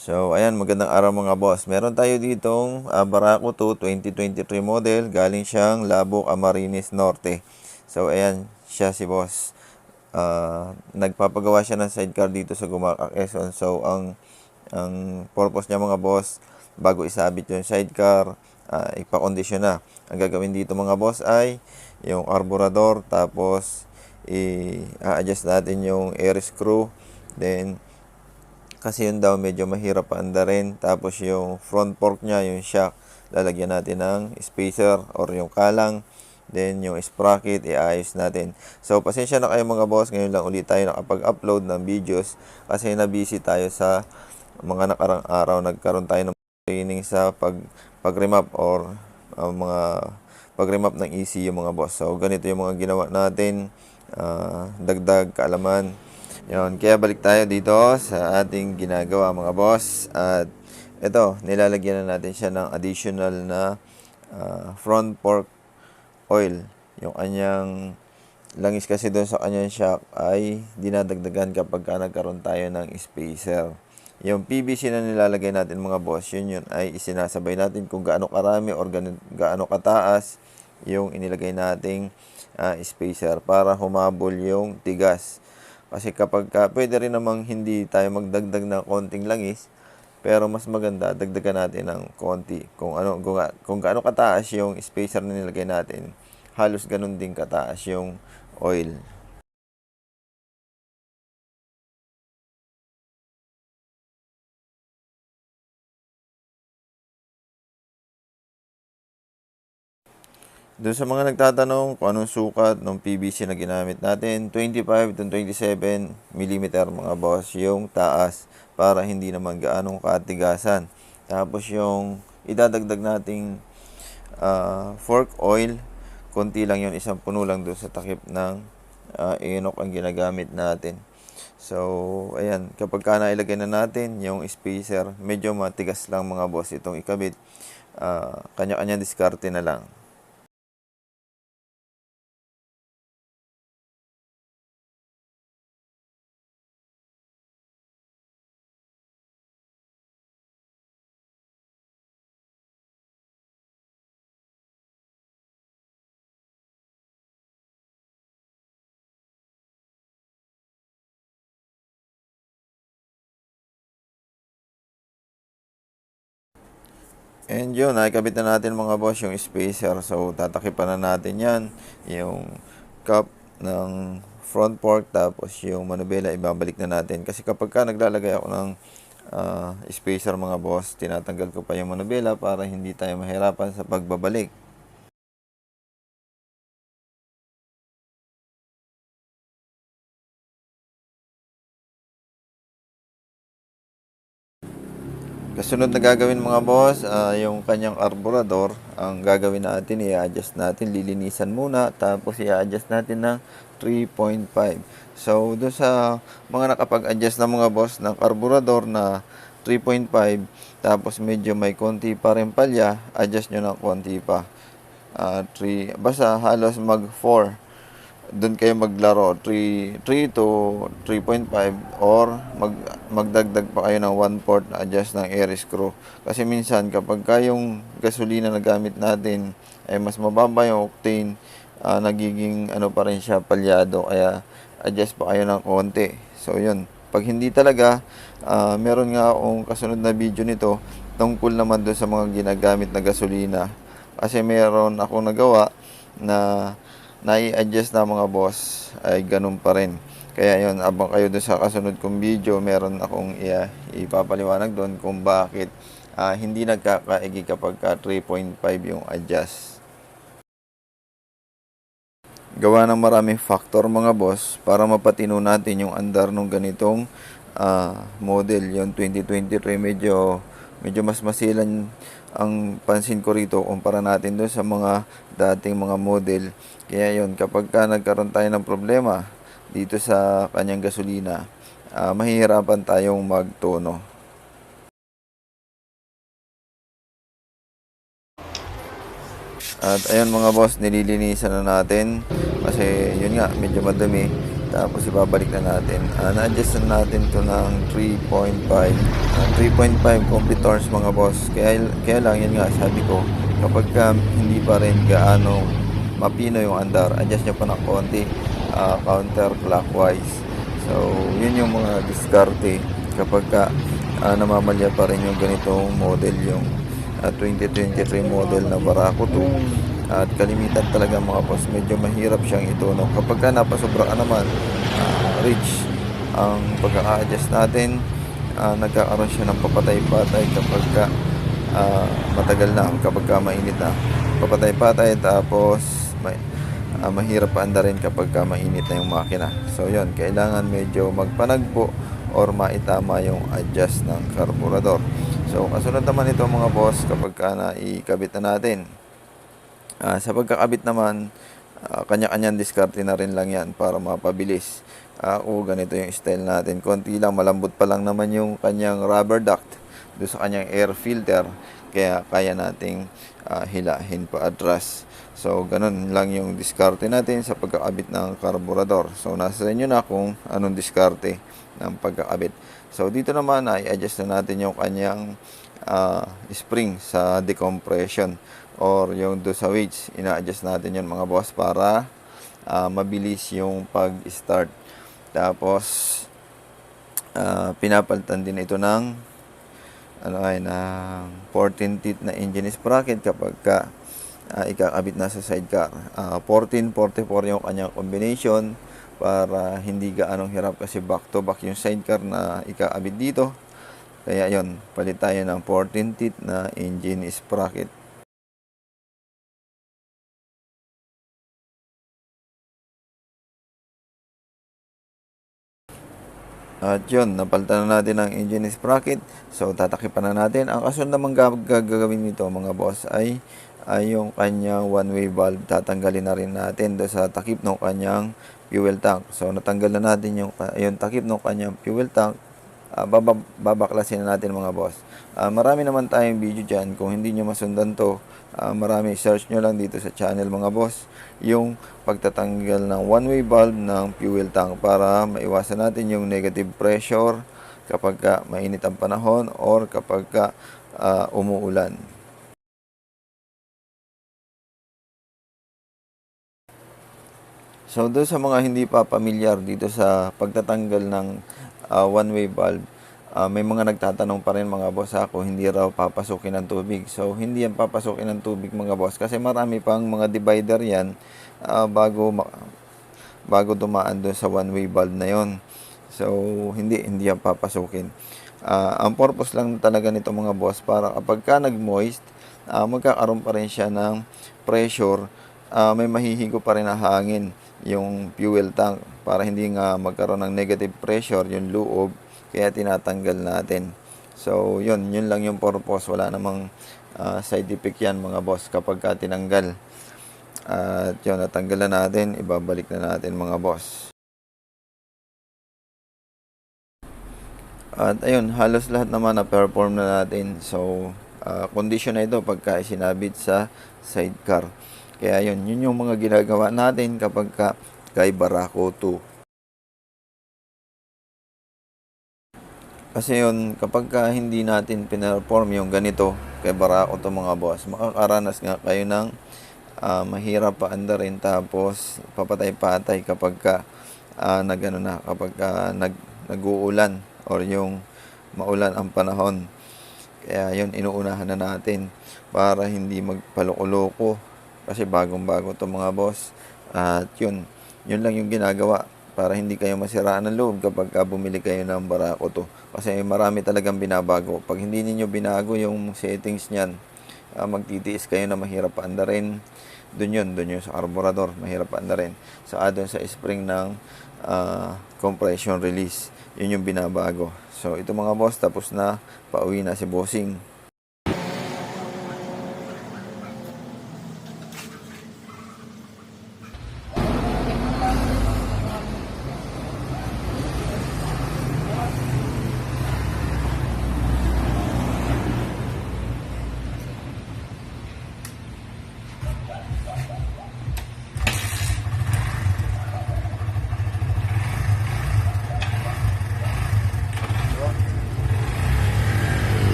So, ayan, magandang araw mga boss. Meron tayo ditong uh, Barako 2 2023 model. Galing siyang Labo Camarines Norte. So, ayan, siya si boss. Uh, nagpapagawa siya ng sidecar dito sa Gumaca, Quezon. So, ang, ang purpose niya mga boss, bago isabit yung sidecar, uh, ipakondisyon na. Ang gagawin dito mga boss ay yung carburetor, tapos i-adjust natin yung air screw, then kasi yun daw medyo mahirap paandarin. Tapos yung front fork niya, yung shock, lalagyan natin ng spacer or yung kalang. Then yung sprocket, iayos natin. So pasensya na kayo mga boss, ngayon lang ulit tayo nakapag-upload ng videos kasi na-busy tayo sa mga nakarang araw. Nagkaroon tayo ng training sa pag, pag-remap or uh, mga pag-remap ng ECU mga boss. So ganito yung mga ginawa natin. Uh, dagdag kaalaman yun, kaya balik tayo dito sa ating ginagawa mga boss. At ito, nilalagyan na natin siya ng additional na uh, front fork oil. Yung kanyang langis kasi doon sa kanyang shock ay dinadagdagan kapag ka nagkaroon tayo ng spacer. Yung PVC na nilalagay natin mga boss, yun yun ay isinasabay natin kung gaano karami or gaano kataas yung inilagay nating uh, spacer para humabol yung tigas kasi kapag ka, pwede rin namang hindi tayo magdagdag ng konting langis, pero mas maganda, dagdagan natin ng konti. Kung ano, kung, kung gaano kataas yung spacer na nilagay natin, halos ganun din kataas yung oil. Doon sa mga nagtatanong kung anong sukat ng PVC na ginamit natin, 25 to 27 mm mga boss, yung taas para hindi naman gaanong katigasan. Tapos yung idadagdag nating uh, fork oil, konti lang yun, isang puno lang doon sa takip ng uh, inok ang ginagamit natin. So, ayan, kapag ka nailagay na natin yung spacer, medyo matigas lang mga boss itong ikabit. Uh, kanya-kanya diskarte na lang. And yun, nakikabit na natin mga boss yung spacer. So, tatakipan na natin yan. Yung cup ng front fork tapos yung manubela ibabalik na natin. Kasi kapag ka naglalagay ako ng uh, spacer mga boss, tinatanggal ko pa yung manubela para hindi tayo mahirapan sa pagbabalik. Kasunod na gagawin mga boss, uh, yung kanyang carburetor, ang gagawin natin, i-adjust natin, lilinisan muna, tapos i-adjust natin ng 3.5. So, doon sa mga nakapag-adjust na mga boss ng carburetor na 3.5, tapos medyo may konti pa rin palya, adjust nyo ng konti pa. Uh, 3, basta halos mag 4 doon kayo maglaro 3 3 to 3.5 or mag magdagdag pa kayo ng 1 port na adjust ng air screw. Kasi minsan kapag kayong gasolina na gamit natin ay mas mababa yung octane uh, nagiging ano pa rin siya palyado. Kaya adjust pa kayo ng konti. So yun. Pag hindi talaga uh, meron nga akong kasunod na video nito tungkol naman doon sa mga ginagamit na gasolina. Kasi meron akong nagawa na nai-adjust na mga boss ay ganun pa rin. Kaya yon abang kayo doon sa kasunod kong video, meron akong iya, ipapaliwanag doon kung bakit uh, hindi nagkakaigi kapag ka 3.5 yung adjust. Gawa ng maraming factor mga boss para mapatino natin yung andar ng ganitong uh, model. Yung 2023 medyo medyo mas masilan ang pansin ko rito kumpara natin doon sa mga dating mga model. Kaya yon kapag ka nagkaroon tayo ng problema dito sa kanyang gasolina, uh, mahihirapan tayong magtono. At ayun mga boss, nililinisan na natin kasi yun nga, medyo madumi. Tapos ibabalik na natin. Uh, na-adjust na natin to ng 3.5. Uh, 3.5 complete turns mga boss. Kaya, kaya lang yun nga sabi ko, kapag ka hindi pa rin gaano mapino yung andar, adjust nyo pa ng konti uh, counterclockwise. So, yun yung mga diskarte kapag ka uh, namamalya pa rin yung ganitong model yung uh, 2023 model na Barako 2 at kalimitan talaga mga boss. Medyo mahirap siyang itunog kapag ka napasobra ka naman uh, rich ang pagkaka-adjust natin uh, nagkakaroon siya ng papatay-patay kapag ka uh, matagal na kapag ka mainit na papatay-patay. Tapos may, uh, mahirap anda rin kapag ka mainit na yung makina. So yon kailangan medyo magpanagpo or maitama yung adjust ng carburetor so kasunod naman ito mga boss kapag ka na ikabit na natin Uh, sa pagkakabit naman, uh, kanya-kanyang diskarte na rin lang yan para mapabilis. Uh, ganito yung style natin. Konti lang, malambot pa lang naman yung kanyang rubber duct do sa kanyang air filter. Kaya kaya nating uh, hilahin pa atras. So, ganun lang yung diskarte natin sa pagkakabit ng carburetor. So, nasa inyo na kung anong diskarte ng pagkakabit. So, dito naman ay adjust na natin yung kanyang uh, spring sa decompression or yung do sa weights, ina-adjust natin yun mga boss para uh, mabilis yung pag-start. Tapos, uh, pinapalitan din ito ng ano ay ng 14 teeth na engine sprocket kapag ka uh, ikakabit na sa sidecar. Uh, 14, 44 yung kanyang combination para hindi gaanong hirap kasi back to back yung sidecar na ikakabit dito. Kaya yon palit tayo ng 14 teeth na engine sprocket. At yun, napalitan na natin ang engine sprocket. So, tatakipan na natin. Ang kasunod naman gagawin nito mga boss ay, ay yung kanyang one-way valve. Tatanggalin na rin natin do sa takip ng kanyang fuel tank. So, natanggal na natin yung, yung takip ng kanyang fuel tank. Uh, babaklasin na natin mga boss. Uh, marami naman tayong video dyan. Kung hindi nyo masundan to, uh, marami search nyo lang dito sa channel mga boss yung pagtatanggal ng one-way valve ng fuel tank para maiwasan natin yung negative pressure kapag ka mainit ang panahon or kapag ka uh, umuulan. So doon sa mga hindi pa pamilyar dito sa pagtatanggal ng uh, one-way valve, uh, may mga nagtatanong pa rin mga boss ako, hindi raw papasukin ng tubig. So, hindi yan papasukin ng tubig mga boss kasi marami pang mga divider yan uh, bago bago dumaan doon sa one-way valve na yon. So, hindi, hindi yan papasukin. Uh, ang purpose lang talaga nito mga boss para kapag ka nag-moist, uh, magkakaroon pa rin siya ng pressure, uh, may mahihigo pa rin na hangin yung fuel tank para hindi nga magkaroon ng negative pressure yung loob kaya tinatanggal natin. So, yun, yun lang yung purpose. Wala namang uh, side effect yan mga boss kapag ka tinanggal. At yun, natanggal na natin, ibabalik na natin mga boss. At ayun, halos lahat naman na perform na natin. So, uh, condition na ito pagka sinabit sa sidecar. Kaya yun, yun yung mga ginagawa natin kapag ka kay Barako 2. Kasi yun, kapag ka hindi natin pinerform yung ganito, kay Barako to mga boss, makakaranas nga kayo ng uh, mahirap pa anda rin tapos papatay-patay kapag ka uh, nag, ano na, kapag ka nag, nag-uulan or yung maulan ang panahon. Kaya yun, inuunahan na natin para hindi magpaloko-loko kasi bagong-bago to mga boss. At yun, yun lang yung ginagawa para hindi kayo masiraan ng loob kapag bumili kayo ng barako to. Kasi marami talagang binabago. Pag hindi niyo binago yung settings niyan, uh, magtitiis kayo na mahirap paanda rin. Doon yun, doon yun sa carburetor, mahirap paanda rin. Sa adon sa spring ng uh, compression release, yun yung binabago. So ito mga boss, tapos na, pauwi na si bossing.